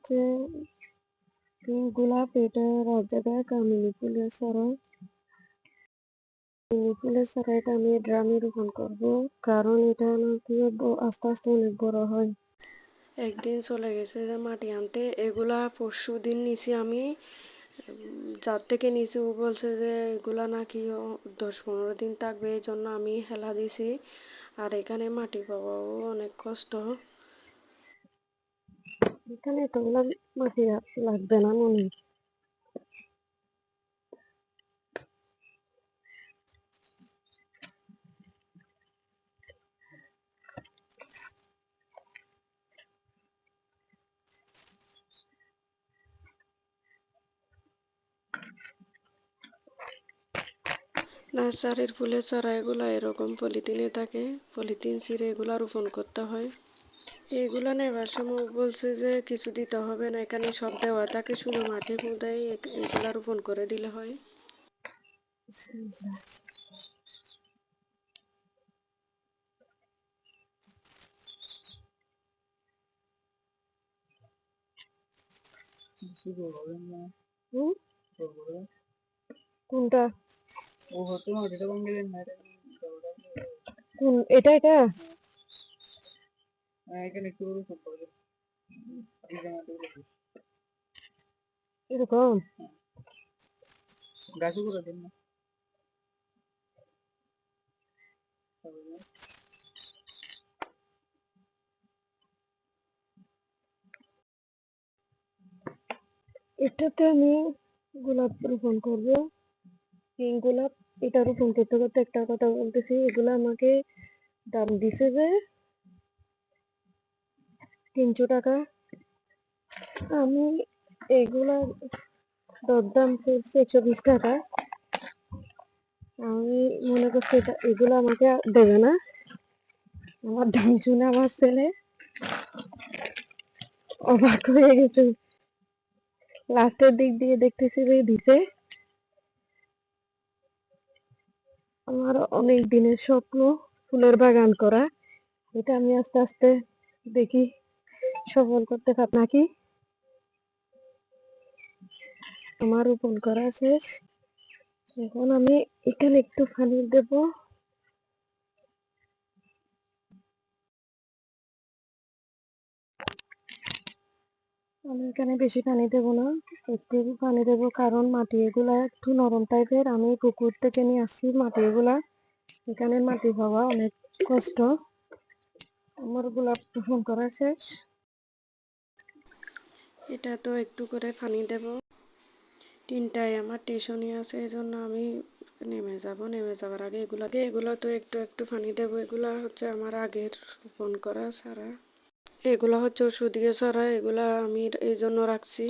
হচ্ছে গোলাপ এটা জায়গায় কামিনী ফুলের সরাই কামিনী ফুলের সরাইটা আমি ড্রামে রোপণ করব, কারণ এটা নাকি আস্তে আস্তে অনেক বড় হয়। একদিন চলে গেছে যে মাটি আনতে, এগুলা পরশু দিন নিছি আমি। যার থেকে নিছি ও বলছে যে এগুলা নাকি দশ পনেরো দিন থাকবে, এই জন্য আমি হেলা দিছি। আর এখানে মাটি পাওয়াও অনেক কষ্ট। এখানে এতগুলা মাটি লাগবে না মনে নার্সারির ফুলের চারা এগুলা এরকম পলিথিনে থাকে, পলিথিন ছিঁড়ে এগুলা রোপণ করতে হয়। এগুলা নেবার সময় বলছে যে কিছু দিতে হবে না এখানে সব দেওয়া থাকে শুধু মাটি খুদাই এগুলা রোপণ করে দিলে হয়? কোনটা? কোন এটা এটা? এরকম এটাতে আমি গোলাপ রোপণ করব পিঙ্ক গোলাপ এটা রোপণ করতে করতে একটা কথা বলতেছি এগুলো আমাকে দাম দিছে যে তিনশো টাকা? আমি এগুলা দরদাম করছি একশো বিশ টাকা। আমি মনে করছি এটা, এগুলো আমাকে দেবে না। আমার দাম শুনে আমার ছেলে অবাক হয়ে গেছে। লাস্টের দিক দিয়ে দেখতেছি যে দিছে। আমার অনেক দিনের স্বপ্ন, ফুলের বাগান করা। এটা আমি আস্তে আস্তে দেখি। সফল করতে পার নাকি? আমার রোপণ করা শেষ। এখন আমি এখানে একটু পানি দেব। আমি এখানে বেশি পানি দেব না, একটু পানি দেব কারণ মাটি এগুলা একটু নরম টাইপের। আমি পুকুর থেকে নিয়ে আসছি মাটি এগুলা এখানে মাটি পাওয়া অনেক কষ্ট। আমার গোলাপ রোপণ করা শেষ। এটা তো একটু করে পানি দেব। তিনটায় আমার টিউশনি আছে এই জন্য আমি নেমে যাব। নেমে যাওয়ার আগে এগুলো আগে এগুলো তো একটু একটু পানি দেব। এগুলা হচ্ছে আমার আগের রোপণ করা সারা। এগুলো হচ্ছে ওষুধ দিয়ে সারা, এগুলা আমি এই জন্য রাখছি।